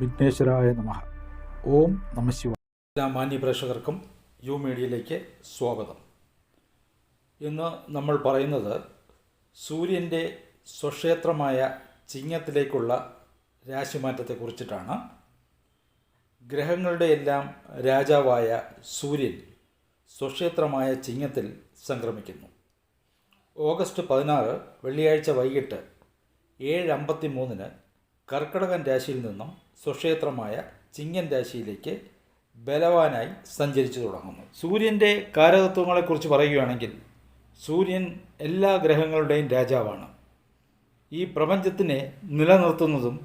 വിഘ്നേശ്വരായ നമ. ഓം നമശിവ എല്ലാ മാന്യ പ്രേക്ഷകർക്കും യു മീഡിയയിലേക്ക് സ്വാഗതം. ഇന്ന് നമ്മൾ പറയുന്നത് സൂര്യന്റെ സ്വക്ഷേത്രമായ ചിങ്ങത്തിലേക്കുള്ള രാശിമാറ്റത്തെക്കുറിച്ചിട്ടാണ്. ഗ്രഹങ്ങളുടെ എല്ലാം രാജാവായ സൂര്യൻ സ്വക്ഷേത്രമായ ചിങ്ങത്തിൽ സംക്രമിക്കുന്നു. ഓഗസ്റ്റ് പതിനാറ് വെള്ളിയാഴ്ച വൈകിട്ട് ഏഴ് അമ്പത്തി മൂന്നിന് കർക്കടകൻ രാശിയിൽ നിന്നും സ്വക്ഷേത്രമായ ചിങ്ങൻ രാശിയിലേക്ക് ബലവാനായി സഞ്ചരിച്ചു തുടങ്ങുന്നു. സൂര്യന്റെ കാരകത്വങ്ങളെക്കുറിച്ച് പറയുകയാണെങ്കിൽ സൂര്യൻ എല്ലാ ഗ്രഹങ്ങളുടെയും രാജാവാണ്. ഈ പ്രപഞ്ചത്തിനെ നിലനിർത്തുന്നതും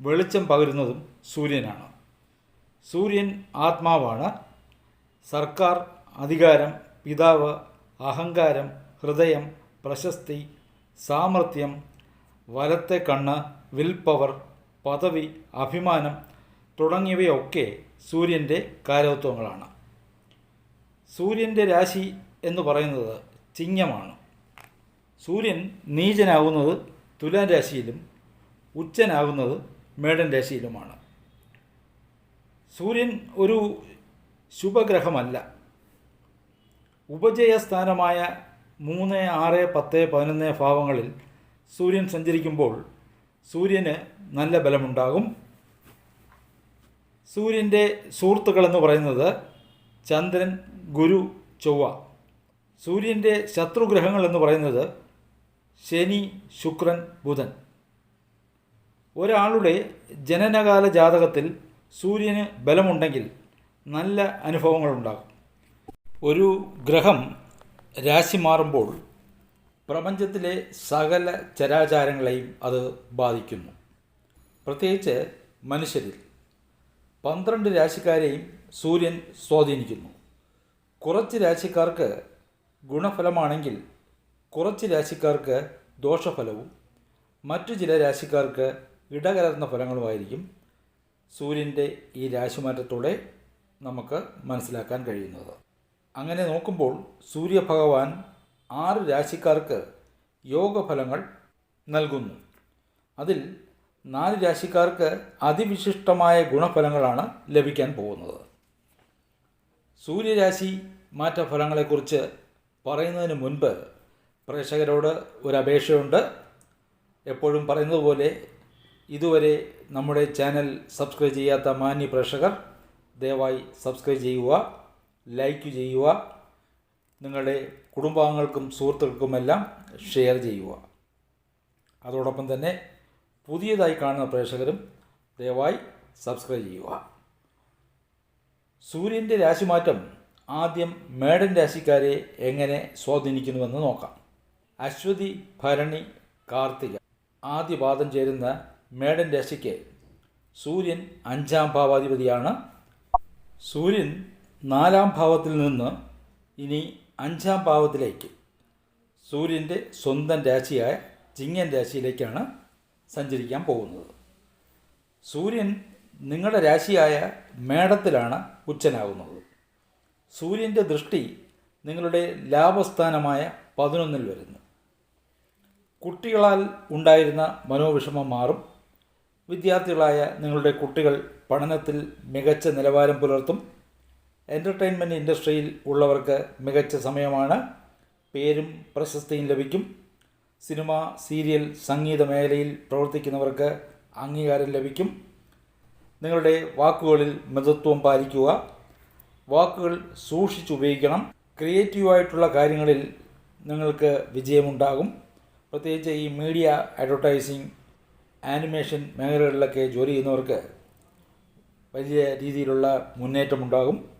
വെളിച്ചം പകരുന്നതും സൂര്യനാണ്. സൂര്യൻ ആത്മാവാണ്. സർക്കാർ അധികാരം പിതാവ് അഹങ്കാരം ഹൃദയം പ്രശസ്തി സാമർത്ഥ്യം വലത്തെ കണ്ണ് വിൽ പവർ പദവി അഭിമാനം തുടങ്ങിയവയൊക്കെ സൂര്യന്റെ കാരകത്വങ്ങളാണ് സൂര്യന്റെ രാശി എന്ന് പറയുന്നത് ചിങ്ങമാണ്. സൂര്യൻ നീചനാകുന്നത് തുലാൻ രാശിയിലും ഉച്ചനാകുന്നത് മേടൻ രാശിയിലുമാണ്. സൂര്യൻ ഒരു ശുഭഗ്രഹമല്ല. ഉപജയസ്ഥാനമായ മൂന്ന് ആറ് പത്ത് പതിനൊന്ന് ഭാവങ്ങളിൽ സൂര്യൻ സഞ്ചരിക്കുമ്പോൾ സൂര്യന് നല്ല ബലമുണ്ടാകും. സൂര്യന്റെ സുഹൃത്തുക്കളെന്ന് പറയുന്നത് ചന്ദ്രൻ ഗുരു ചൊവ്വ. സൂര്യന്റെ ശത്രുഗ്രഹങ്ങൾ എന്ന് പറയുന്നത് ശനി ശുക്രൻ ബുധൻ. ഒരാളുടെ ജനനകാല ജാതകത്തിൽ സൂര്യന് ബലമുണ്ടെങ്കിൽ നല്ല അനുഭവങ്ങളുണ്ടാകും. ഒരു ഗ്രഹം രാശി മാറുമ്പോൾ പ്രപഞ്ചത്തിലെ സകല ചരാചാരങ്ങളെയും അത് ബാധിക്കുന്നു. പ്രത്യേകിച്ച് മനുഷ്യരിൽ. പന്ത്രണ്ട് രാശിക്കാരെയും സൂര്യൻ സ്വാധീനിക്കുന്നു. കുറച്ച് രാശിക്കാർക്ക് ഗുണഫലമാണെങ്കിൽ കുറച്ച് രാശിക്കാർക്ക് ദോഷഫലവും മറ്റു ചില രാശിക്കാർക്ക് ഇടകലർന്ന ഫലങ്ങളുമായിരിക്കും സൂര്യന്റെ ഈ രാശിമാറ്റത്തോടെ നമുക്ക് മനസ്സിലാക്കാൻ കഴിയുന്നത്. അങ്ങനെ നോക്കുമ്പോൾ സൂര്യഭഗവാൻ ആറ് രാശിക്കാർക്ക് യോഗഫലങ്ങൾ നൽകുന്നു. അതിൽ നാല് രാശിക്കാർക്ക് അതിവിശിഷ്ടമായ ഗുണഫലങ്ങളാണ് ലഭിക്കാൻ പോകുന്നത്. സൂര്യരാശി മാറ്റ ഫലങ്ങളെക്കുറിച്ച് പറയുന്നതിന് മുൻപ് പ്രേക്ഷകരോട് ഒരു അപേക്ഷയുണ്ട്. എപ്പോഴും പറയുന്നത് പോലെ ഇതുവരെ നമ്മുടെ ചാനൽ സബ്സ്ക്രൈബ് ചെയ്യാത്ത മാന്യ പ്രേക്ഷകർ ദയവായി സബ്സ്ക്രൈബ് ചെയ്യുക ലൈക്ക് ചെയ്യുക നിങ്ങളുടെ കുടുംബാംഗങ്ങൾക്കും സുഹൃത്തുക്കൾക്കുമെല്ലാം ഷെയർ ചെയ്യുക. അതോടൊപ്പം തന്നെ പുതിയതായി കാണുന്ന പ്രേക്ഷകരും ദയവായി സബ്സ്ക്രൈബ് ചെയ്യുക. സൂര്യന്റെ രാശിമാറ്റം ആദ്യം മേടൻ രാശിക്കാരെ എങ്ങനെ സ്വാധീനിക്കുന്നുവെന്ന് നോക്കാം. അശ്വതി ഭരണി കാർത്തിക ആദ്യ പാദം ചേരുന്ന മേടൻ രാശിക്ക് സൂര്യൻ അഞ്ചാം ഭാവാധിപതിയാണ്. സൂര്യൻ നാലാം ഭാവത്തിൽ നിന്ന് ഇനി അഞ്ചാം ഭാവത്തിലേക്ക് സൂര്യന്റെ സ്വന്തം രാശിയായ ചിങ്ങൻ രാശിയിലേക്കാണ് സഞ്ചരിക്കാൻ പോകുന്നത്. സൂര്യൻ നിങ്ങളുടെ രാശിയായ മേടത്തിലാണ് ഉച്ചനാകുന്നത്. സൂര്യന്റെ ദൃഷ്ടി നിങ്ങളുടെ ലാഭസ്ഥാനമായ പതിനൊന്നിൽ വരുന്നു. കുട്ടികളാൽ ഉണ്ടായിരുന്ന മനോവിഷമം മാറും. വിദ്യാർത്ഥികളായ നിങ്ങളുടെ കുട്ടികൾ പഠനത്തിൽ മികച്ച നിലവാരം പുലർത്തും. എന്റർടൈൻമെന്റ് ഇൻഡസ്ട്രിയിൽ ഉള്ളവർക്ക് മികച്ച സമയമാണ്. പേരും പ്രശസ്തിയും ലഭിക്കും. സിനിമ സീരിയൽ സംഗീത മേഖലയിൽ പ്രവർത്തിക്കുന്നവർക്ക് അംഗീകാരം ലഭിക്കും. നിങ്ങളുടെ വാക്കുകളിൽ മിതത്വം പാലിക്കുക. വാക്കുകൾ സൂക്ഷിച്ചുപയോഗിക്കണം ക്രിയേറ്റീവായിട്ടുള്ള കാര്യങ്ങളിൽ നിങ്ങൾക്ക് വിജയമുണ്ടാകും. പ്രത്യേകിച്ച് ഈ മീഡിയ അഡ്വർടൈസിങ് ആനിമേഷൻ മേഖലകളിലൊക്കെ ജോലി ചെയ്യുന്നവർക്ക് വലിയ രീതിയിലുള്ള മുന്നേറ്റമുണ്ടാകും.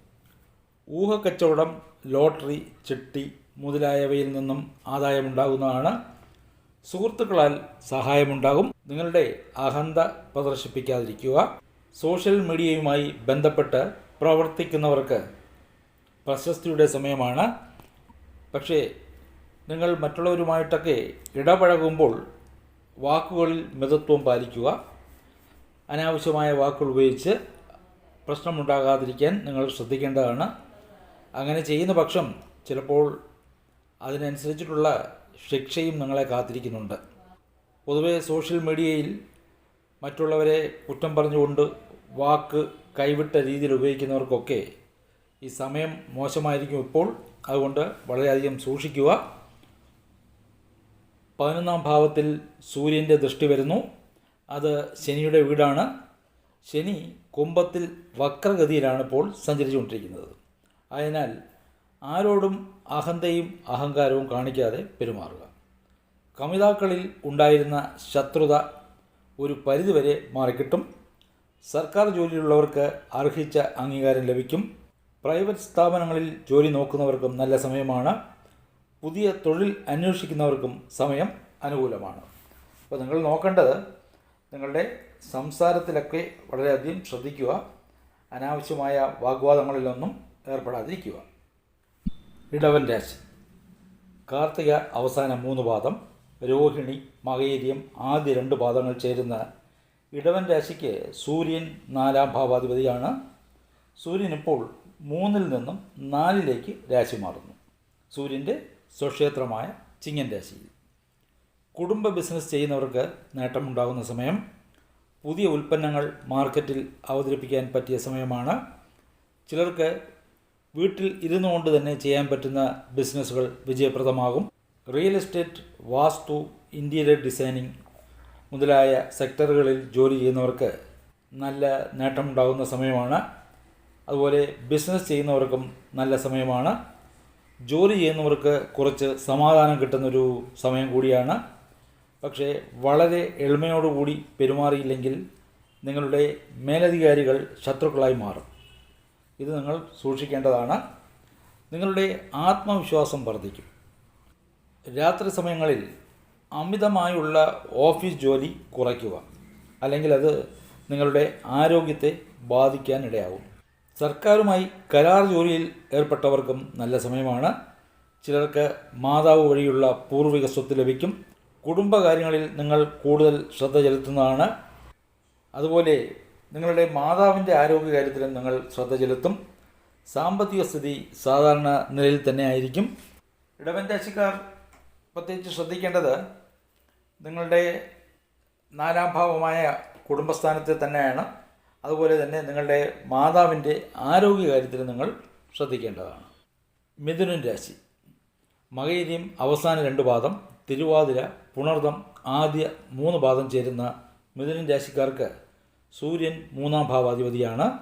ഊഹക്കച്ചവടം ലോട്ടറി ചിട്ടി മുതലായവയിൽ നിന്നും ആദായമുണ്ടാകുന്നതാണ്. സുഹൃത്തുക്കളാൽ സഹായമുണ്ടാകും. നിങ്ങളുടെ അഹന്ത പ്രദർശിപ്പിക്കാതിരിക്കുക. സോഷ്യൽ മീഡിയയുമായി ബന്ധപ്പെട്ട് പ്രവർത്തിക്കുന്നവർക്ക് പ്രശസ്തിയുടെ സമയമാണ്. പക്ഷേ നിങ്ങൾ മറ്റുള്ളവരുമായിട്ടൊക്കെ ഇടപഴകുമ്പോൾ വാക്കുകളിൽ മിതത്വം പാലിക്കുക. അനാവശ്യമായ വാക്കുകൾ ഉപയോഗിച്ച് പ്രശ്നമുണ്ടാകാതിരിക്കാൻ നിങ്ങൾ ശ്രദ്ധിക്കേണ്ടതാണ്. അങ്ങനെ ചെയ്യുന്ന പക്ഷം ചിലപ്പോൾ അതിനനുസരിച്ചിട്ടുള്ള ശിക്ഷയും നിങ്ങളെ കാത്തിരിക്കുന്നുണ്ട്. പൊതുവെ സോഷ്യൽ മീഡിയയിൽ മറ്റുള്ളവരെ കുറ്റം പറഞ്ഞുകൊണ്ട് വാക്ക് കൈവിട്ട രീതിയിൽ ഉപയോഗിക്കുന്നവർക്കൊക്കെ ഈ സമയം മോശമായിരിക്കും ഇപ്പോൾ. അതുകൊണ്ട് വളരെയധികം സൂക്ഷിക്കുക. പതിനൊന്നാം ഭാവത്തിൽ സൂര്യന്റെ ദൃഷ്ടി വരുന്നു. അത് ശനിയുടെ വീടാണ്. ശനി കുംഭത്തിൽ വക്രഗതിയിലാണ് ഇപ്പോൾ സഞ്ചരിച്ചുകൊണ്ടിരിക്കുന്നത്. അതിനാൽ ആരോടും അഹന്തയും അഹങ്കാരവും കാണിക്കാതെ പെരുമാറുക. കമിതാക്കളിൽ ഉണ്ടായിരുന്ന ശത്രുത ഒരു പരിധിവരെ മാറിക്കിട്ടും. സർക്കാർ ജോലിയിലുള്ളവർക്ക് അർഹിച്ച അംഗീകാരം ലഭിക്കും. പ്രൈവറ്റ് സ്ഥാപനങ്ങളിൽ ജോലി നോക്കുന്നവർക്കും നല്ല സമയമാണ്. പുതിയ തൊഴിൽ അന്വേഷിക്കുന്നവർക്കും സമയം അനുകൂലമാണ്. അപ്പോൾ നിങ്ങൾ നോക്കേണ്ടത് നിങ്ങളുടെ സംസാരത്തിലൊക്കെ വളരെയധികം ശ്രദ്ധിക്കുക. അനാവശ്യമായ വാഗ്വാദങ്ങളിലൊന്നും ഏർപ്പെടാതിരിക്കുക. ഇടവൻ രാശി. കാർത്തിക അവസാന മൂന്ന് പാദം രോഹിണി മകേരിയം ആദ്യ രണ്ട് പാദങ്ങൾ ചേരുന്ന ഇടവൻ രാശിക്ക് സൂര്യൻ നാലാം ഭാവാധിപതിയാണ്. സൂര്യൻ ഇപ്പോൾ മൂന്നിൽ നിന്നും നാലിലേക്ക് രാശി മാറുന്നു. സൂര്യന്റെ സ്വക്ഷേത്രമായ ചിങ്ങൻ രാശിയിൽ. കുടുംബ ബിസിനസ് ചെയ്യുന്നവർക്ക് നേട്ടമുണ്ടാകുന്ന സമയം പുതിയ ഉൽപ്പന്നങ്ങൾ മാർക്കറ്റിൽ അവതരിപ്പിക്കാൻ പറ്റിയ സമയമാണ്. ചിലർക്ക് വീട്ടിൽ ഇരുന്നുകൊണ്ട് തന്നെ ചെയ്യാൻ പറ്റുന്ന ബിസിനസ്സുകൾ വിജയപ്രദമാകും. Real estate vastu interior designing മുതലായ സെക്ടറുകളിൽ ജോലി ചെയ്യുന്നവർക്ക് നല്ല നേട്ടമുണ്ടാകുന്ന സമയമാണ്. അതുപോലെ ബിസിനസ് ചെയ്യുന്നവർക്കും നല്ല സമയമാണ്. ജോലി ചെയ്യുന്നവർക്ക് കുറച്ച് സമാധാനം കിട്ടുന്നൊരു സമയം കൂടിയാണ്. പക്ഷേ വളരെ എളിമയോടുകൂടി പെരുമാറിയില്ലെങ്കിൽ നിങ്ങളുടെ മേലധികാരികൾ ശത്രുക്കളായി മാറും. ഇത് നിങ്ങൾ സൂക്ഷിക്കേണ്ടതാണ്. നിങ്ങളുടെ ആത്മവിശ്വാസം വർദ്ധിക്കും. രാത്രി സമയങ്ങളിൽ അമിതമായുള്ള ഓഫീസ് ജോലി കുറയ്ക്കുക. അല്ലെങ്കിൽ അത് നിങ്ങളുടെ ആരോഗ്യത്തെ ബാധിക്കാനിടയാവും സർക്കാരുമായി കരാർ ജോലിയിൽ ഏർപ്പെട്ടവർക്കും നല്ല സമയമാണ്. ചിലർക്ക് മാതാവ് വഴിയുള്ള പൂർവിക സ്വത്ത് ലഭിക്കും. കുടുംബകാര്യങ്ങളിൽ നിങ്ങൾ കൂടുതൽ ശ്രദ്ധ ചെലുത്തുന്നതാണ്. അതുപോലെ നിങ്ങളുടെ മാതാവിന്റെ ആരോഗ്യകാര്യത്തിലും നിങ്ങൾ ശ്രദ്ധ ചെലുത്തും. സാമ്പത്തിക സ്ഥിതി സാധാരണ നിലയിൽ തന്നെ ആയിരിക്കും ഇടവൻ രാശിക്കാർ പ്രത്യേകിച്ച് ശ്രദ്ധിക്കേണ്ടത് നിങ്ങളുടെ നാലാം ഭാവമായ കുടുംബസ്ഥാനത്തെ തന്നെയാണ്. അതുപോലെ തന്നെ നിങ്ങളുടെ മാതാവിന്റെ ആരോഗ്യകാര്യത്തിൽ നിങ്ങൾ ശ്രദ്ധിക്കേണ്ടതാണ്. മിഥുനൻ രാശി. മകയിരിയും അവസാന രണ്ട് പാദം തിരുവാതിര പുണർദം ആദ്യ മൂന്ന് പാദം ചേരുന്ന മിഥുനൻ രാശിക്കാർക്ക് സൂര്യൻ മൂന്നാം ഭാവാധിപതിയാണ്.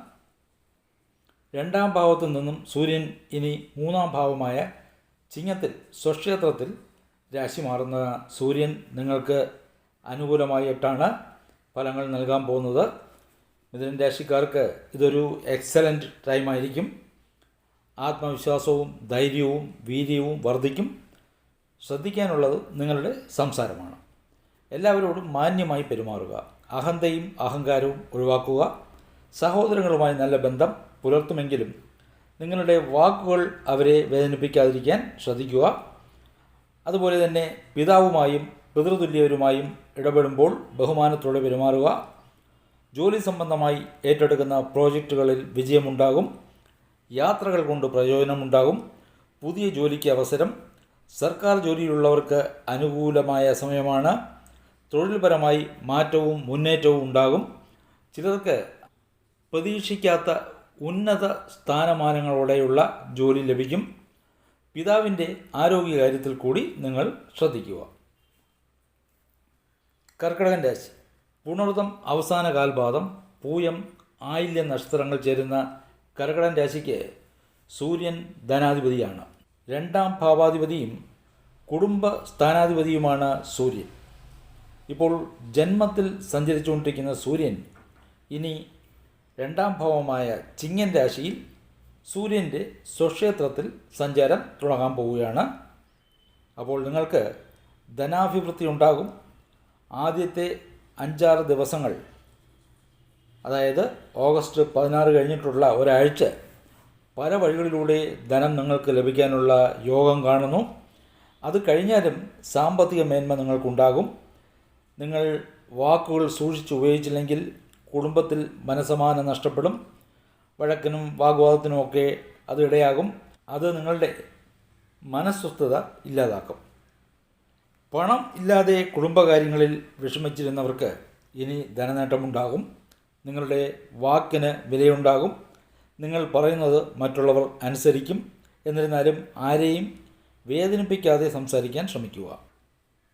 രണ്ടാം ഭാവത്തിൽ നിന്നും സൂര്യൻ ഇനി മൂന്നാം ഭാവമായ ചിങ്ങത്തിൽ സ്വക്ഷേത്രത്തിൽ രാശി മാറുന്ന സൂര്യൻ നിങ്ങൾക്ക് അനുകൂലമായിട്ടാണ് ഫലങ്ങൾ നൽകാൻ പോകുന്നത്. മിഥുനൻ രാശിക്കാർക്ക് ഇതൊരു എക്സലന്റ് ടൈമായിരിക്കും ആത്മവിശ്വാസവും ധൈര്യവും വീര്യവും വർദ്ധിക്കും. ശ്രദ്ധിക്കാനുള്ളത് നിങ്ങളുടെ സംസാരമാണ്. എല്ലാവരോടും മാന്യമായി പെരുമാറുക. അഹന്തയും അഹങ്കാരവും ഒഴിവാക്കുക. സഹോദരങ്ങളുമായി നല്ല ബന്ധം പുലർത്തുമെങ്കിലും നിങ്ങളുടെ വാക്കുകൾ അവരെ വേദനിപ്പിക്കാതിരിക്കാൻ ശ്രദ്ധിക്കുക. അതുപോലെ തന്നെ പിതാവുമായും പിതൃതുല്യവരുമായും ഇടപെടുമ്പോൾ ബഹുമാനത്തോടെ പെരുമാറുക. ജോലി സംബന്ധമായി ഏറ്റെടുക്കുന്ന പ്രോജക്റ്റുകളിൽ വിജയമുണ്ടാകും. യാത്രകൾ കൊണ്ട് പ്രയോജനമുണ്ടാകും. പുതിയ ജോലിക്ക് അവസരം. സർക്കാർ ജോലിയിലുള്ളവർക്ക് അനുകൂലമായ സമയമാണ്. തൊഴിൽപരമായി മാറ്റവും മുന്നേറ്റവും ഉണ്ടാകും. ചിലർക്ക് പ്രതീക്ഷിക്കാത്ത ഉന്നത സ്ഥാനമാനങ്ങളോടെയുള്ള ജോലി ലഭിക്കും. പിതാവിന്റെ ആരോഗ്യകാര്യത്തിൽ കൂടി നിങ്ങൾ ശ്രദ്ധിക്കുക. കർക്കിടകൻ രാശി. പുണർതം അവസാന കാൽപാദം പൂയം ആയില്യ നക്ഷത്രങ്ങൾ ചേരുന്ന കർക്കിടൻ രാശിക്ക് സൂര്യൻ ധനാധിപതിയാണ്. രണ്ടാം ഭാവാധിപതിയും കുടുംബ സ്ഥാനാധിപതിയുമാണ് സൂര്യൻ. ഇപ്പോൾ ജന്മത്തിൽ സഞ്ചരിച്ചുകൊണ്ടിരിക്കുന്ന സൂര്യൻ ഇനി രണ്ടാം ഭാവമായ ചിങ്ങൻ രാശിയിൽ സൂര്യന്റെ സ്വക്ഷേത്രത്തിൽ സഞ്ചാരം തുടങ്ങാൻ പോവുകയാണ്. അപ്പോൾ നിങ്ങൾക്ക് ധനാഭിവൃദ്ധി ഉണ്ടാകും. ആദ്യത്തെ അഞ്ചാറ് ദിവസങ്ങൾ അതായത് ഓഗസ്റ്റ് പതിനാറ് കഴിഞ്ഞിട്ടുള്ള ഒരാഴ്ച പല വഴികളിലൂടെ ധനം നിങ്ങൾക്ക് ലഭിക്കാനുള്ള യോഗം കാണുന്നു. അത് കഴിഞ്ഞാലും സാമ്പത്തിക മേന്മ നിങ്ങൾക്കുണ്ടാകും. നിങ്ങൾ വാക്കുകൾ സൂക്ഷിച്ച് ഉപയോഗിച്ചില്ലെങ്കിൽ കുടുംബത്തിൽ മനസമാനം നഷ്ടപ്പെടും. വഴക്കിനും വാഗ്വാദത്തിനുമൊക്കെ അത് ഇടയാകും. അത് നിങ്ങളുടെ മനസ്വസ്ഥത ഇല്ലാതാക്കും. പണം ഇല്ലാതെ കുടുംബകാര്യങ്ങളിൽ വിഷമിച്ചിരുന്നവർക്ക് ഇനി ധനനേട്ടമുണ്ടാകും. നിങ്ങളുടെ വാക്കിന് വിലയുണ്ടാകും. നിങ്ങൾ പറയുന്നത് മറ്റുള്ളവർ അനുസരിക്കും. എന്നിരുന്നാലും ആരെയും വേദനിപ്പിക്കാതെ സംസാരിക്കാൻ ശ്രമിക്കുക.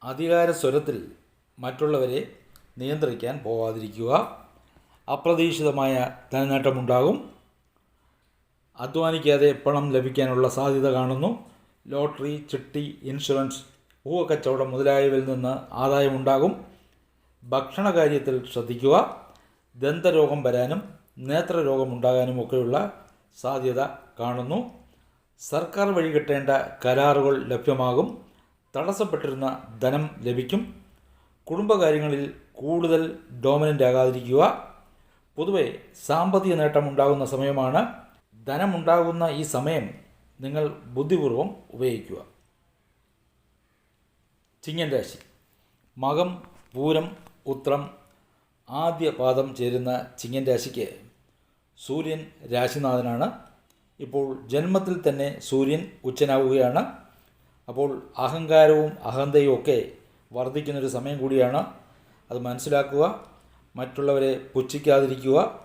അധികാര സ്വരത്തിൽ മറ്റുള്ളവരെ നിയന്ത്രിക്കാൻ പോവാതിരിക്കുക അപ്രതീക്ഷിതമായ ധനനേട്ടമുണ്ടാകും. അധ്വാനിക്കാതെ പണം ലഭിക്കാനുള്ള സാധ്യത കാണുന്നു. ലോട്ടറി ചിട്ടി ഇൻഷുറൻസ് ഊഹക്കച്ചവടം മുതലായവയിൽ നിന്ന് ആദായമുണ്ടാകും. ഭക്ഷണ കാര്യത്തിൽ ശ്രദ്ധിക്കുക. ദന്തരോഗം വരാനും നേത്രരോഗം ഉണ്ടാകാനും ഒക്കെയുള്ള സാധ്യത കാണുന്നു. സർക്കാർ വഴി കിട്ടേണ്ട കരാറുകൾ ലഭ്യമാകും. തടസ്സപ്പെട്ടിരുന്ന ധനം ലഭിക്കും. കുടുംബകാര്യങ്ങളിൽ കൂടുതൽ ഡോമിനന്റ് ആകാതിരിക്കുക. പൊതുവെ സാമ്പത്തിക നേട്ടം ഉണ്ടാകുന്ന സമയമാണ് ധനമുണ്ടാകുന്ന ഈ സമയം നിങ്ങൾ ബുദ്ധിപൂർവം ഉപയോഗിക്കുക. ചിങ്ങൻ രാശി. മകം പൂരം ഉത്രം ആദ്യ പാദം ചേരുന്ന ചിങ്ങൻ രാശിക്ക് സൂര്യൻ രാശിനാഥനാണ്. ഇപ്പോൾ ജന്മത്തിൽ തന്നെ സൂര്യൻ ഉച്ചനാവുകയാണ്. അപ്പോൾ അഹങ്കാരവും അഹന്തയും ഒക്കെ വർദ്ധിക്കുന്നൊരു സമയം കൂടിയാണ് അത് മനസ്സിലാക്കുക മറ്റുള്ളവരെ പുച്ഛിക്കാതിരിക്കുക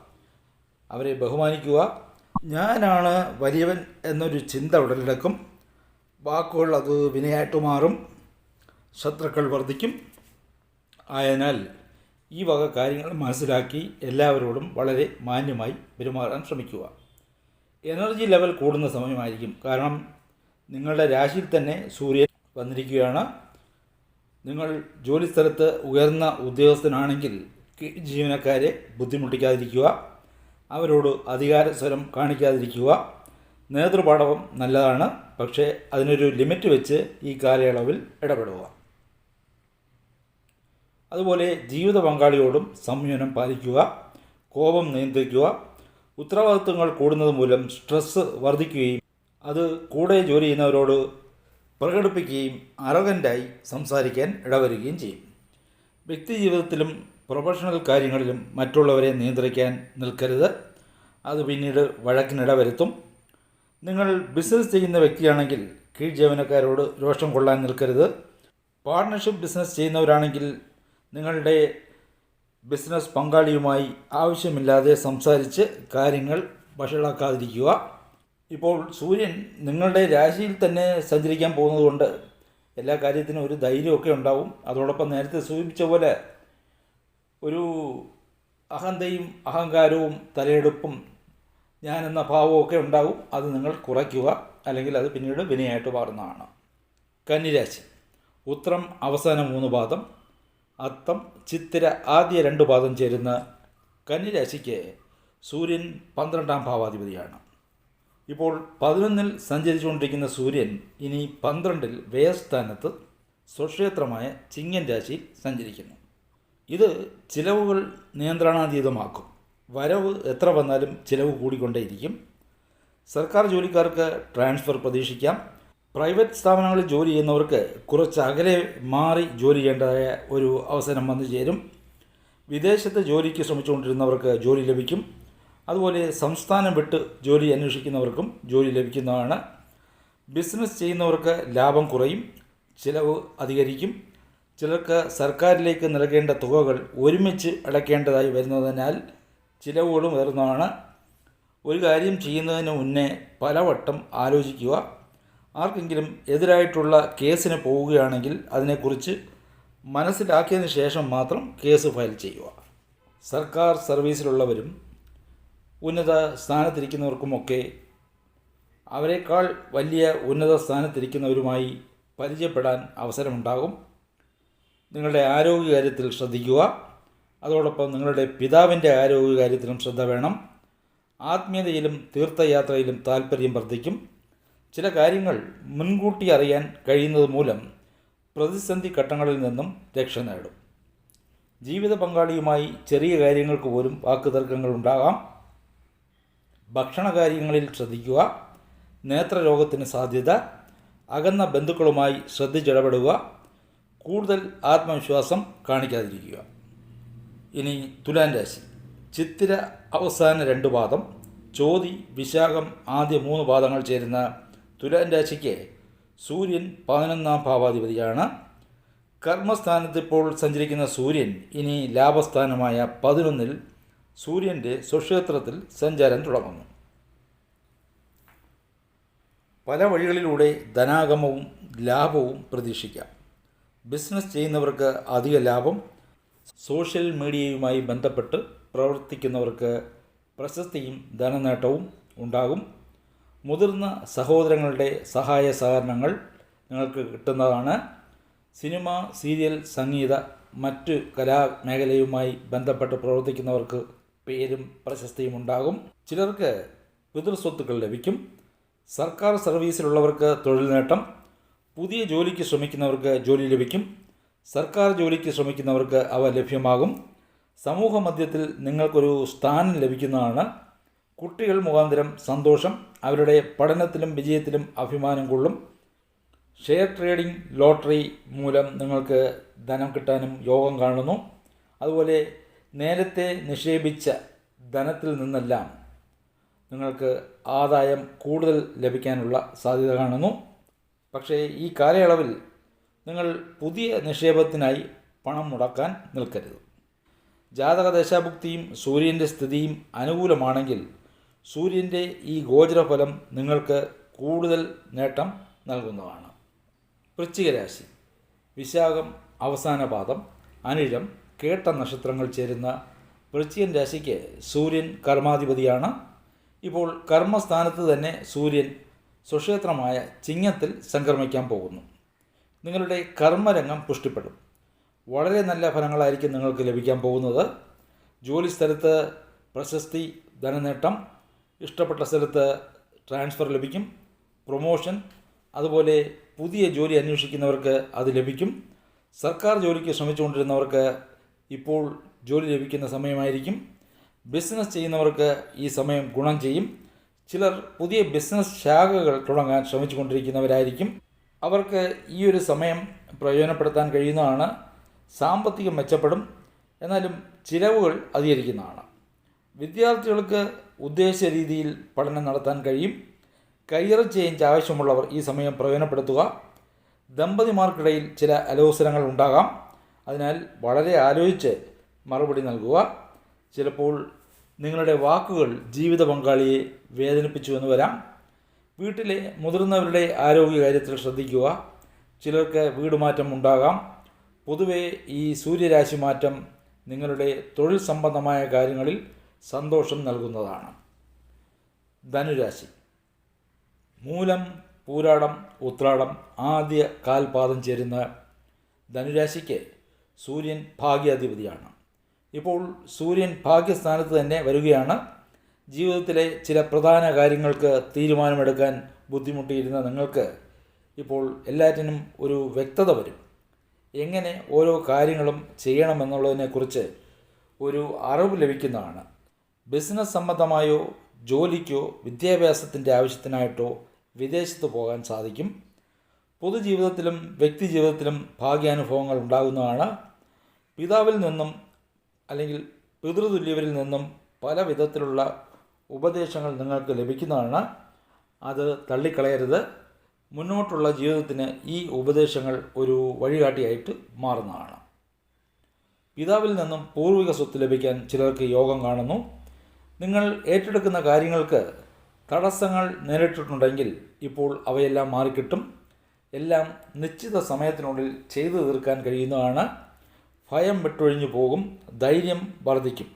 അവരെ ബഹുമാനിക്കുക. ഞാനാണ് വലിയവൻ എന്നൊരു ചിന്ത ഉടലെടുക്കും. വാക്കുകൾ അത് വിനയായിട്ട് മാറും. ശത്രുക്കൾ വർദ്ധിക്കും. ആയതിനാൽ ഈ വക കാര്യങ്ങൾ മനസ്സിലാക്കി എല്ലാവരോടും വളരെ മാന്യമായി പെരുമാറാൻ ശ്രമിക്കുക. എനർജി ലെവൽ കൂടുന്ന സമയമായിരിക്കും. കാരണം നിങ്ങളുടെ രാശിയിൽ തന്നെ സൂര്യൻ വന്നിരിക്കുകയാണ്. നിങ്ങൾ ജോലിസ്ഥലത്ത് ഉയർന്ന ഉദ്യോഗസ്ഥനാണെങ്കിൽ ജീവനക്കാരെ ബുദ്ധിമുട്ടിക്കാതിരിക്കുക അവരോട് അധികാര സ്വരം കാണിക്കാതിരിക്കുക. നേതൃപാഠവും നല്ലതാണ് പക്ഷേ അതിനൊരു ലിമിറ്റ് വെച്ച് ഈ കാലയളവിൽ ഇടപെടുക. അതുപോലെ ജീവിത പങ്കാളിയോടും സംയമനം പാലിക്കുക കോപം നിയന്ത്രിക്കുക. ഉത്തരവാദിത്വങ്ങൾ കൂടുന്നത് മൂലം സ്ട്രെസ്സ് വർദ്ധിക്കുകയും അത് കൂടെ ജോലി ചെയ്യുന്നവരോട് പ്രകടിപ്പിക്കുകയും അറകന്റായി സംസാരിക്കാൻ ഇടവരുകയും ചെയ്യും. വ്യക്തി ജീവിതത്തിലും പ്രൊഫഷണൽ കാര്യങ്ങളിലും മറ്റുള്ളവരെ നിയന്ത്രിക്കാൻ നിൽക്കരുത്. അത് പിന്നീട് വഴക്കിനിട വരുത്തും നിങ്ങൾ ബിസിനസ് ചെയ്യുന്ന വ്യക്തിയാണെങ്കിൽ കീഴ് ജീവനക്കാരോട് രോഷം കൊള്ളാൻ നിൽക്കരുത്. പാർട്ട്ണർഷിപ്പ് ബിസിനസ് ചെയ്യുന്നവരാണെങ്കിൽ നിങ്ങളുടെ ബിസിനസ് പങ്കാളിയുമായി ആവശ്യമില്ലാതെ സംസാരിച്ച് കാര്യങ്ങൾ വഷളാക്കാതിരിക്കുക. ഇപ്പോൾ സൂര്യൻ നിങ്ങളുടെ രാശിയിൽ തന്നെ സഞ്ചരിക്കാൻ പോകുന്നതുകൊണ്ട് എല്ലാ കാര്യത്തിനും ഒരു ധൈര്യമൊക്കെ ഉണ്ടാവും. അതോടൊപ്പം നേരത്തെ സൂചിപ്പിച്ച പോലെ ഒരു അഹന്തയും അഹങ്കാരവും തലയെടുപ്പും ഞാനെന്ന ഭാവമൊക്കെ ഉണ്ടാവും. അത് നിങ്ങൾ കുറയ്ക്കുക. അല്ലെങ്കിൽ അത് പിന്നീട് വിനയായിട്ട് മാറുന്നതാണ്. കന്നിരാശി. ഉത്രം അവസാന മൂന്ന് പാദം. അത്തം ചിത്തിര ആദ്യ രണ്ട് പാദം ചേരുന്ന കന്നിരാശിക്ക് സൂര്യൻ പന്ത്രണ്ടാം ഭാവാധിപതിയാണ്. ഇപ്പോൾ പതിനൊന്നിൽ സഞ്ചരിച്ചുകൊണ്ടിരിക്കുന്ന സൂര്യൻ ഇനി പന്ത്രണ്ടിൽ വ്യയസ്ഥാനത്ത് സ്വക്ഷേത്രമായ ചിങ്ങൻ രാശിയിൽ സഞ്ചരിക്കുന്നു. ഇത് ചിലവുകൾ നിയന്ത്രണാതീതമാക്കും. വരവ് എത്ര വന്നാലും ചിലവ് കൂടിക്കൊണ്ടേയിരിക്കും. സർക്കാർ ജോലിക്കാർക്ക് ട്രാൻസ്ഫർ പ്രതീക്ഷിക്കാം. പ്രൈവറ്റ് സ്ഥാപനങ്ങളിൽ ജോലി ചെയ്യുന്നവർക്ക് കുറച്ച് അകലെ മാറി ജോലി ചെയ്യേണ്ടതായ ഒരു അവസരം വന്നു ചേരും. വിദേശത്ത് ജോലിക്ക് ശ്രമിച്ചുകൊണ്ടിരുന്നവർക്ക് ജോലി ലഭിക്കും. അതുപോലെ സംസ്ഥാനം വിട്ട് ജോലി അന്വേഷിക്കുന്നവർക്കും ജോലി ലഭിക്കുന്നതാണ്. ബിസിനസ് ചെയ്യുന്നവർക്ക് ലാഭം കുറയും ചിലവ് അധികരിക്കും. ചിലർക്ക് സർക്കാരിലേക്ക് നൽകേണ്ട തുകകൾ ഒരുമിച്ച് അടയ്ക്കേണ്ടതായി വരുന്നതിനാൽ ചിലവുകളും ഉയർന്നതാണ്. ഒരു കാര്യം ചെയ്യുന്നതിന് മുന്നേ പലവട്ടം ആലോചിക്കുക. ആർക്കെങ്കിലും എതിരായിട്ടുള്ള കേസിന് പോവുകയാണെങ്കിൽ അതിനെക്കുറിച്ച് മനസ്സിലാക്കിയതിന് ശേഷം മാത്രം കേസ് ഫയൽ ചെയ്യുക. സർക്കാർ സർവീസിലുള്ളവരും ഉന്നത സ്ഥാനത്തിരിക്കുന്നവർക്കുമൊക്കെ അവരെക്കാൾ വലിയ ഉന്നത സ്ഥാനത്തിരിക്കുന്നവരുമായി പരിചയപ്പെടാൻ അവസരമുണ്ടാകും. നിങ്ങളുടെ ആരോഗ്യകാര്യത്തിൽ ശ്രദ്ധിക്കുക. അതോടൊപ്പം നിങ്ങളുടെ പിതാവിന്റെ ആരോഗ്യകാര്യത്തിലും ശ്രദ്ധ വേണം. ആത്മീയതയിലും തീർത്ഥയാത്രയിലും താല്പര്യം വർദ്ധിക്കും. ചില കാര്യങ്ങൾ മുൻകൂട്ടി അറിയാൻ കഴിയുന്നത് മൂലം പ്രതിസന്ധി ഘട്ടങ്ങളിൽ നിന്നും രക്ഷ നേടും. ജീവിത പങ്കാളിയുമായി ചെറിയ കാര്യങ്ങൾക്ക് പോലും വാക്കുതർക്കങ്ങൾ ഉണ്ടാകാം. ഭക്ഷണകാര്യങ്ങളിൽ ശ്രദ്ധിക്കുക നേത്രരോഗത്തിന് സാധ്യത അകന്ന ബന്ധുക്കളുമായി ശ്രദ്ധിച്ചിടപെടുക കൂടുതൽ ആത്മവിശ്വാസം കാണിക്കാതിരിക്കുക. ഇനി തുലാൻ രാശി. ചിത്തിര അവസാന രണ്ട് പാദം ചോതി വിശാഖം ആദ്യ മൂന്ന് പാദങ്ങൾ ചേരുന്ന തുലാൻ രാശിക്ക് സൂര്യൻ പതിനൊന്നാം ഭാവാധിപതിയാണ്. കർമ്മസ്ഥാനത്ത് ഇപ്പോൾ സഞ്ചരിക്കുന്ന സൂര്യൻ ഇനി ലാഭസ്ഥാനമായ പതിനൊന്നിൽ സൂര്യന്റെ സ്വക്ഷേത്രത്തിൽ സഞ്ചാരം തുടങ്ങുന്നു. പല വഴികളിലൂടെ ധനാഗമവും ലാഭവും പ്രതീക്ഷിക്കാം. ബിസിനസ് ചെയ്യുന്നവർക്ക് അധിക ലാഭം സോഷ്യൽ മീഡിയയുമായി ബന്ധപ്പെട്ട് പ്രവർത്തിക്കുന്നവർക്ക് പ്രശസ്തിയും ധനനേട്ടവും ഉണ്ടാകും. മുതിർന്ന സഹോദരങ്ങളുടെ സഹായ സഹകരണങ്ങൾ നിങ്ങൾക്ക് കിട്ടുന്നതാണ്. സിനിമ സീരിയൽ സംഗീത മറ്റ് കലാമേഖലയുമായി ബന്ധപ്പെട്ട് പ്രവർത്തിക്കുന്നവർക്ക് പേരും പ്രശസ്തിയും ഉണ്ടാകും. ചിലർക്ക് പിതൃസ്വത്തുക്കൾ ലഭിക്കും. സർക്കാർ സർവീസിലുള്ളവർക്ക് തൊഴിൽ നേട്ടം. പുതിയ ജോലിക്ക് ശ്രമിക്കുന്നവർക്ക് ജോലി ലഭിക്കും. സർക്കാർ ജോലിക്ക് ശ്രമിക്കുന്നവർക്ക് അവ ലഭ്യമാകും. സമൂഹ മധ്യത്തിൽ നിങ്ങൾക്കൊരു സ്ഥാനം ലഭിക്കുന്നതാണ്. കുട്ടികൾ മുഖാന്തരം സന്തോഷം. അവരുടെ പഠനത്തിലും വിജയത്തിലും അഭിമാനം കൊള്ളും. ഷെയർ ട്രേഡിംഗ് ലോട്ടറി മൂലം നിങ്ങൾക്ക് ധനം കിട്ടാനും യോഗം കാണുന്നു. അതുപോലെ നേരത്തെ നിക്ഷേപിച്ച ധനത്തിൽ നിന്നെല്ലാം നിങ്ങൾക്ക് ആദായം കൂടുതൽ ലഭിക്കാനുള്ള സാധ്യത കാണുന്നു. പക്ഷേ ഈ കാലയളവിൽ നിങ്ങൾ പുതിയ നിക്ഷേപത്തിനായി പണം മുടക്കാൻ നിൽക്കരുത്. ജാതക ദശാഭുക്തിയും സൂര്യന്റെ സ്ഥിതിയും അനുകൂലമാണെങ്കിൽ സൂര്യന്റെ ഈ ഗോചരഫലം നിങ്ങൾക്ക് കൂടുതൽ നേട്ടം നൽകുന്നതാണ്. വൃശ്ചിക രാശി വിശാഖം അവസാന പാദം അനിഴം കേട്ട നക്ഷത്രങ്ങൾ ചേരുന്ന വൃശ്ചികൻ രാശിക്ക് സൂര്യൻ കർമാധിപതിയാണ്. ഇപ്പോൾ കർമ്മസ്ഥാനത്ത് തന്നെ സൂര്യൻ സ്വക്ഷേത്രമായ ചിങ്ങത്തിൽ സംക്രമിക്കാൻ പോകുന്നു. നിങ്ങളുടെ കർമ്മരംഗം പുഷ്ടിപ്പെടും. വളരെ നല്ല ഫലങ്ങളായിരിക്കും നിങ്ങൾക്ക് ലഭിക്കാൻ പോകുന്നത്. ജോലി സ്ഥലത്ത് പ്രശസ്തി ധനനേട്ടം ഇഷ്ടപ്പെട്ട സ്ഥലത്ത് ട്രാൻസ്ഫർ ലഭിക്കും. പ്രൊമോഷൻ അതുപോലെ പുതിയ ജോലി അന്വേഷിക്കുന്നവർക്ക് അത് ലഭിക്കും. സർക്കാർ ജോലിക്ക് ശ്രമിച്ചുകൊണ്ടിരുന്നവർക്ക് ഇപ്പോൾ ജോലി ലഭിക്കുന്ന സമയമായിരിക്കും. ബിസിനസ് ചെയ്യുന്നവർക്ക് ഈ സമയം ഗുണം ചെയ്യും. ചിലർ പുതിയ ബിസിനസ് ശാഖകൾ തുടങ്ങാൻ ശ്രമിച്ചുകൊണ്ടിരിക്കുന്നവരായിരിക്കും. അവർക്ക് ഈ ഒരു സമയം പ്രയോജനപ്പെടുത്താൻ കഴിയുന്നതാണ്. സാമ്പത്തികം മെച്ചപ്പെടും. എന്നാലും ചിലവുകൾ അധികരിക്കുന്നതാണ്. വിദ്യാർത്ഥികൾക്ക് ഉദ്ദേശിച്ച രീതിയിൽ പഠനം നടത്താൻ കഴിയും. കരിയർ ചേഞ്ച് ആവശ്യമുള്ളവർ ഈ സമയം പ്രയോജനപ്പെടുത്തുക. ദമ്പതിമാർക്കിടയിൽ ചില അലോസരങ്ങൾ ഉണ്ടാകാം. അതിനാൽ വളരെ ആലോചിച്ച് മറുപടി നൽകുക. ചിലപ്പോൾ നിങ്ങളുടെ വാക്കുകൾ ജീവിത പങ്കാളിയെ വേദനിപ്പിച്ചു എന്ന് വരാം. വീട്ടിലെ മുതിർന്നവരുടെ ആരോഗ്യ കാര്യത്തിൽ ശ്രദ്ധിക്കുക. ചിലർക്ക് വീട് മാറ്റം ഉണ്ടാകാം. പൊതുവെ ഈ സൂര്യരാശി മാറ്റം നിങ്ങളുടെ തൊഴിൽ സംബന്ധമായ കാര്യങ്ങളിൽ സന്തോഷം നൽകുന്നതാണ്. ധനുരാശി. മൂലം പൂരാടം ഉത്രാടം ആദ്യ കാൽപാദം ചേരുന്ന ധനുരാശിക്ക് സൂര്യൻ ഭാഗ്യാധിപതിയാണ്. ഇപ്പോൾ സൂര്യൻ ഭാഗ്യസ്ഥാനത്ത് തന്നെ വരികയാണ്. ജീവിതത്തിലെ ചില പ്രധാന കാര്യങ്ങൾക്ക് തീരുമാനമെടുക്കാൻ ബുദ്ധിമുട്ടിയിരുന്ന നിങ്ങൾക്ക് ഇപ്പോൾ എല്ലാറ്റിനും ഒരു വ്യക്തത വരും. എങ്ങനെ ഓരോ കാര്യങ്ങളും ചെയ്യണമെന്നുള്ളതിനെക്കുറിച്ച് ഒരു അറിവ് ലഭിക്കുന്നതാണ്. ബിസിനസ് സംബന്ധമായോ ജോലിക്കോ വിദ്യാഭ്യാസത്തിന്റെ ആവശ്യത്തിനായിട്ടോ വിദേശത്ത് പോകാൻ സാധിക്കും. പൊതുജീവിതത്തിലും വ്യക്തി ജീവിതത്തിലും ഭാഗ്യാനുഭവങ്ങൾ ഉണ്ടാകുന്നതാണ്. പിതാവിൽ നിന്നും അല്ലെങ്കിൽ പിതൃതുല്യവരിൽ നിന്നും പല വിധത്തിലുള്ള ഉപദേശങ്ങൾ നിങ്ങൾക്ക് ലഭിക്കുന്നതാണ്. അത് തള്ളിക്കളയരുത്. മുന്നോട്ടുള്ള ജീവിതത്തിന് ഈ ഉപദേശങ്ങൾ ഒരു വഴികാട്ടിയായിട്ട് മാറുന്നതാണ്. പിതാവിൽ നിന്നും പൂർവിക സ്വത്ത് ലഭിക്കാൻ ചിലർക്ക് യോഗം കാണുന്നു. നിങ്ങൾ ഏറ്റെടുക്കുന്ന കാര്യങ്ങൾക്ക് തടസ്സങ്ങൾ നേരിട്ടിട്ടുണ്ടെങ്കിൽ ഇപ്പോൾ അവയെല്ലാം മാറിക്കിട്ടും. എല്ലാം നിശ്ചിത സമയത്തിനുള്ളിൽ ചെയ്തു തീർക്കാൻ കഴിയുന്നതാണ്. ഭയം വിട്ടൊഴിഞ്ഞു പോകും ധൈര്യം വർദ്ധിക്കും.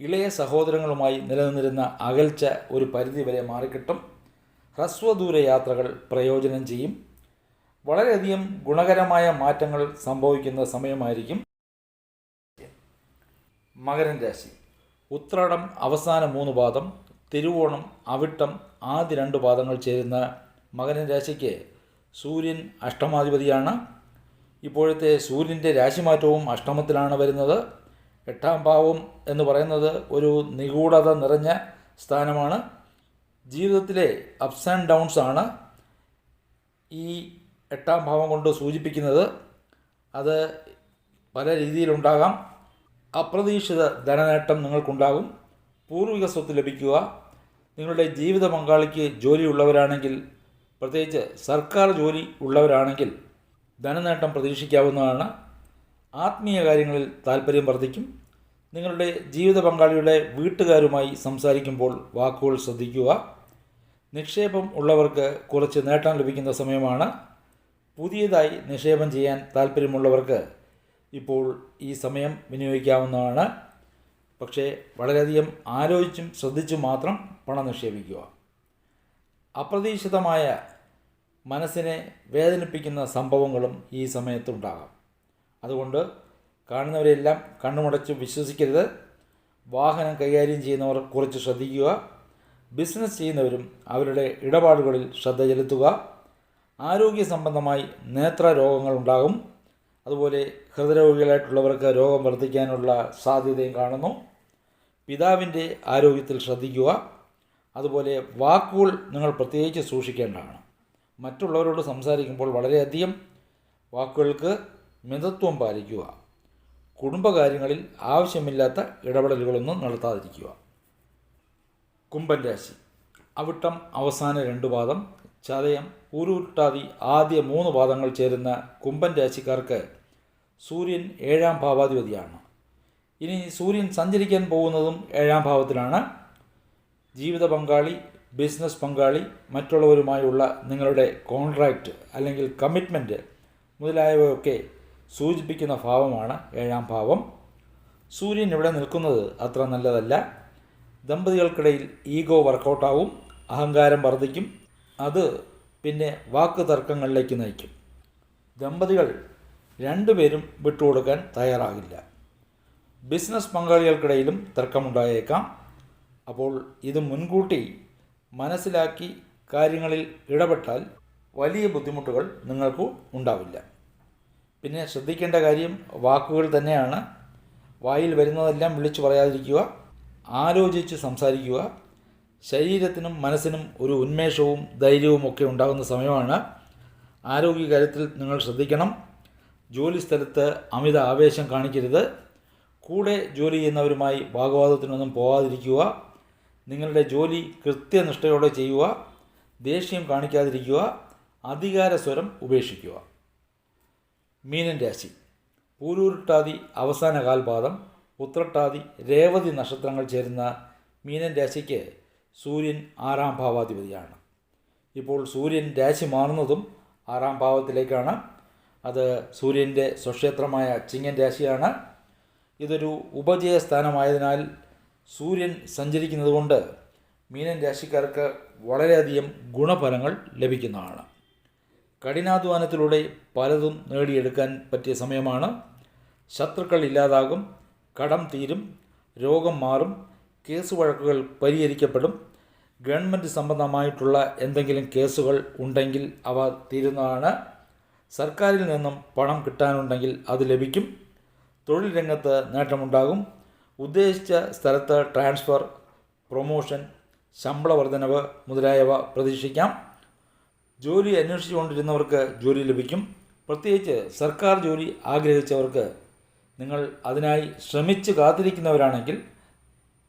ഇളയ സഹോദരങ്ങളുമായി നിലനിന്നിരുന്ന അകൽച്ച ഒരു പരിധിവരെ മാറിക്കിട്ടും. ഹ്രസ്വദൂര യാത്രകൾ പ്രയോജനം ചെയ്യും. വളരെയധികം ഗുണകരമായ മാറ്റങ്ങൾ സംഭവിക്കുന്ന സമയമായിരിക്കും. മകരൻ രാശി. ഉത്രാടം അവസാന മൂന്ന് പാദം തിരുവോണം അവിട്ടം ആദ്യ രണ്ട് പാദങ്ങൾ ചേരുന്ന മകരൻ രാശിക്ക് സൂര്യൻ അഷ്ടമാധിപതിയാണ്. ഇപ്പോഴത്തെ സൂര്യന്റെ രാശിമാറ്റവും അഷ്ടമത്തിലാണ് വരുന്നത്. എട്ടാം ഭാവം എന്ന് പറയുന്നത് ഒരു നിഗൂഢത നിറഞ്ഞ സ്ഥാനമാണ്. ജീവിതത്തിലെ അപ്സ് ആൻഡ് ഡൗൺസ് ആണ് ഈ എട്ടാം ഭാവം കൊണ്ട് സൂചിപ്പിക്കുന്നത്. അത് പല രീതിയിലുണ്ടാകാം. അപ്രതീക്ഷിത ധനനേട്ടം നിങ്ങൾക്കുണ്ടാകും. പൂർവിക സ്വത്ത് ലഭിക്കുക. നിങ്ങളുടെ ജീവിത പങ്കാളിക്ക് ജോലിയുള്ളവരാണെങ്കിൽ പ്രത്യേകിച്ച് സർക്കാർ ജോലി ഉള്ളവരാണെങ്കിൽ ധനനേട്ടം പ്രതീക്ഷിക്കാവുന്നതാണ്. ആത്മീയ കാര്യങ്ങളിൽ താല്പര്യം വർദ്ധിക്കും. നിങ്ങളുടെ ജീവിത പങ്കാളിയുടെ വീട്ടുകാരുമായി സംസാരിക്കുമ്പോൾ വാക്കുകൾ ശ്രദ്ധിക്കുക. നിക്ഷേപം ഉള്ളവർക്ക് കുറച്ച് നേട്ടം ലഭിക്കുന്ന സമയമാണ്. പുതിയതായി നിക്ഷേപം ചെയ്യാൻ താല്പര്യമുള്ളവർക്ക് ഇപ്പോൾ ഈ സമയം വിനിയോഗിക്കാവുന്നതാണ്. പക്ഷേ വളരെയധികം ആലോചിച്ചും ശ്രദ്ധിച്ചും മാത്രം പണം നിക്ഷേപിക്കുക. അപ്രതീക്ഷിതമായ മനസ്സിനെ വേദനിപ്പിക്കുന്ന സംഭവങ്ങളും ഈ സമയത്തുണ്ടാകാം. അതുകൊണ്ട് കാണുന്നവരെല്ലാം കണ്ണുമടച്ച് വിശ്വസിക്കരുത്. വാഹനം കൈകാര്യം ചെയ്യുന്നവർ കുറച്ച് ശ്രദ്ധിക്കുക. ബിസിനസ് ചെയ്യുന്നവരും അവരുടെ ഇടപാടുകളിൽ ശ്രദ്ധ ചെലുത്തുക. ആരോഗ്യ സംബന്ധമായി നേത്ര രോഗങ്ങൾ ഉണ്ടാകും. അതുപോലെ ഹൃദയരോഗികളായിട്ടുള്ളവർക്ക് രോഗം വർദ്ധിക്കാനുള്ള സാധ്യതയും കാണുന്നു. പിതാവിന്റെ ആരോഗ്യത്തിൽ ശ്രദ്ധിക്കുക. അതുപോലെ വാക്കുകൾ നിങ്ങൾ പ്രത്യേകിച്ച് സൂക്ഷിക്കേണ്ടതാണ്. മറ്റുള്ളവരോട് സംസാരിക്കുമ്പോൾ വളരെയധികം വാക്കുകൾക്ക് മിതത്വം പാലിക്കുക. കുടുംബകാര്യങ്ങളിൽ ആവശ്യമില്ലാത്ത ഇടപെടലുകളൊന്നും നടത്താതിരിക്കുക. കുംഭൻ രാശി. അവിട്ടം അവസാന രണ്ട് പാദം. ചതയം ഉരുട്ടാതി ആദ്യ മൂന്ന് പാദങ്ങൾ ചേരുന്ന കുംഭൻ രാശിക്കാർക്ക് സൂര്യൻ ഏഴാം ഭാവാധിപതിയാണ്. ഇനി സൂര്യൻ സഞ്ചരിക്കാൻ പോകുന്നതും ഏഴാം ഭാവത്തിലാണ്. ജീവിത പങ്കാളി ബിസിനസ് പങ്കാളി മറ്റുള്ളവരുമായുള്ള നിങ്ങളുടെ കോൺട്രാക്റ്റ് അല്ലെങ്കിൽ കമ്മിറ്റ്മെന്റ് മുതലായവയൊക്കെ സൂചിപ്പിക്കുന്ന ഭാവമാണ് ഏഴാം ഭാവം. സൂര്യൻ ഇവിടെ നിൽക്കുന്നത് അത്ര നല്ലതല്ല. ദമ്പതികൾക്കിടയിൽ ഈഗോ വർക്കൗട്ടാവും അഹങ്കാരം വർദ്ധിക്കും അത് പിന്നെ വാക്ക് തർക്കങ്ങളിലേക്ക് നയിക്കും. ദമ്പതികൾ രണ്ടുപേരും വിട്ടുകൊടുക്കാൻ തയ്യാറാകില്ല. ബിസിനസ് പങ്കാളികൾക്കിടയിലും തർക്കമുണ്ടായേക്കാം. അപ്പോൾ ഇത് മുൻകൂട്ടി മനസ്സിലാക്കി കാര്യങ്ങളിൽ ഇടപെട്ടാൽ വലിയ ബുദ്ധിമുട്ടുകൾ നിങ്ങൾക്ക് ഉണ്ടാവില്ല. പിന്നെ ശ്രദ്ധിക്കേണ്ട കാര്യം വാക്കുകൾ തന്നെയാണ്. വായിൽ വരുന്നതെല്ലാം വിളിച്ചു പറയാതിരിക്കുക ആലോചിച്ച് സംസാരിക്കുക. ശരീരത്തിനും മനസ്സിനും ഒരു ഉന്മേഷവും ധൈര്യവും ഒക്കെ ഉണ്ടാകുന്ന സമയമാണ്. ആരോഗ്യകാര്യത്തിൽ നിങ്ങൾ ശ്രദ്ധിക്കണം. ജോലി സ്ഥലത്ത് അമിത ആവേശം കാണിക്കരുത്. കൂടെ ജോലി ചെയ്യുന്നവരുമായി ഭാഗവാദത്തിനൊന്നും പോകാതിരിക്കുക നിങ്ങളുടെ ജോലി കൃത്യനിഷ്ഠയോടെ ചെയ്യുക ദേഷ്യം കാണിക്കാതിരിക്കുക അധികാര സ്വരം ഉപേക്ഷിക്കുക. മീനൻ രാശി. പൂരൂരുട്ടാതി അവസാന കാൽപാദം ഉത്രട്ടാതി രേവതി നക്ഷത്രങ്ങൾ ചേരുന്ന മീനൻ രാശിക്ക് സൂര്യൻ ആറാം ഭാവാധിപതിയാണ്. ഇപ്പോൾ സൂര്യൻ രാശി മാറുന്നതും ആറാം ഭാവത്തിലേക്കാണ്. അത് സൂര്യന്റെ സ്വക്ഷേത്രമായ ചിങ്ങൻ രാശിയാണ്. ഇതൊരു ഉപജയ സ്ഥാനമായതിനാൽ സൂര്യൻ സഞ്ചരിക്കുന്നത് കൊണ്ട് മീനൻ രാശിക്കാർക്ക് വളരെയധികം ഗുണഫലങ്ങൾ ലഭിക്കുന്നതാണ്. കഠിനാധ്വാനത്തിലൂടെ പലതും നേടിയെടുക്കാൻ പറ്റിയ സമയമാണ്. ശത്രുക്കൾ ഇല്ലാതാകും കടം തീരും രോഗം മാറും കേസ് വഴക്കുകൾ പരിഹരിക്കപ്പെടും ഗവൺമെന്റ് സംബന്ധമായിട്ടുള്ള എന്തെങ്കിലും കേസുകൾ ഉണ്ടെങ്കിൽ അവ തീരുന്നതാണ്. സർക്കാരിൽ നിന്നും പണം കിട്ടാനുണ്ടെങ്കിൽ അത് ലഭിക്കും. തൊഴിൽ രംഗത്ത് നേട്ടമുണ്ടാകും. ഉദ്ദേശിച്ച സ്ഥലത്ത് ട്രാൻസ്ഫർ പ്രൊമോഷൻ ശമ്പള വർധനവ് മുതലായവ പ്രതീക്ഷിക്കാം. ജോലി അന്വേഷിച്ചുകൊണ്ടിരുന്നവർക്ക് ജോലി ലഭിക്കും. പ്രത്യേകിച്ച് സർക്കാർ ജോലി ആഗ്രഹിച്ചവർക്ക് നിങ്ങൾ അതിനായി ശ്രമിച്ച് കാത്തിരിക്കുന്നവരാണെങ്കിൽ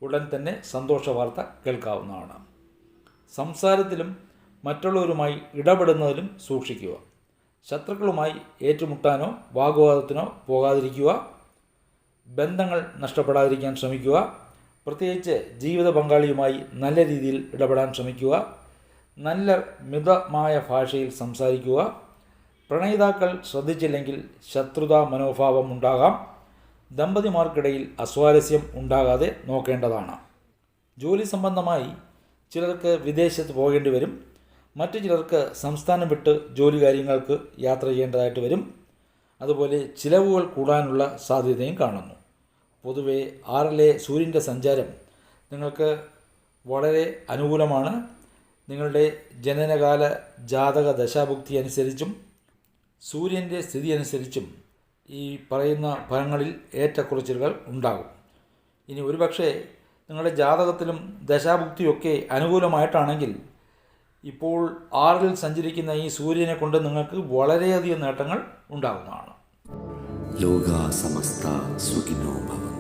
ഉടൻ തന്നെ സന്തോഷ വാർത്ത കേൾക്കാവുന്നതാണ്. സംസാരത്തിലും മറ്റുള്ളവരുമായി ഇടപെടുന്നതിലും സൂക്ഷിക്കുക. ശത്രുക്കളുമായി ഏറ്റുമുട്ടാനോ വാഗ്വാദത്തിനോ പോകാതിരിക്കുക. ബന്ധങ്ങൾ നഷ്ടപ്പെടാതിരിക്കാൻ ശ്രമിക്കുക. പ്രത്യേകിച്ച് ജീവിത പങ്കാളിയുമായി നല്ല രീതിയിൽ ഇടപെടാൻ ശ്രമിക്കുക. നല്ല മിതമായ ഭാഷയിൽ സംസാരിക്കുക. പ്രണയിതാക്കൾ ശ്രദ്ധിച്ചില്ലെങ്കിൽ ശത്രുതാ മനോഭാവം ഉണ്ടാകാം. ദമ്പതിമാർക്കിടയിൽ അസ്വാരസ്യം ഉണ്ടാകാതെ നോക്കേണ്ടതാണ്. ജോലി സംബന്ധമായി ചിലർക്ക് വിദേശത്ത് പോകേണ്ടി വരും. മറ്റു ചിലർക്ക് സംസ്ഥാനം വിട്ട് ജോലി കാര്യങ്ങൾക്ക് യാത്ര ചെയ്യേണ്ടതായിട്ട് വരും. അതുപോലെ ചിലവുകൾ കൂടാനുള്ള സാധ്യതയും കാണുന്നു. പൊതുവെ ആറിലെ സൂര്യന്റെ സഞ്ചാരം നിങ്ങൾക്ക് വളരെ അനുകൂലമാണ്. നിങ്ങളുടെ ജനനകാല ജാതക ദശാഭുക്തി അനുസരിച്ചും സൂര്യന്റെ സ്ഥിതി അനുസരിച്ചും ഈ പറയുന്ന ഫലങ്ങളിൽ ഏറ്റക്കുറച്ചിലുകൾ ഉണ്ടാകും. ഇനി ഒരുപക്ഷെ നിങ്ങളുടെ ജാതകത്തിലും ദശാഭുക്തിയൊക്കെ അനുകൂലമായിട്ടാണെങ്കിൽ ഇപ്പോൾ ആറിൽ സഞ്ചരിക്കുന്ന ഈ സൂര്യനെ കൊണ്ട് നിങ്ങൾക്ക് വളരെയധികം നേട്ടങ്ങൾ ഉണ്ടാകുന്നതാണ്. Yoga Samasta Sugino Bhava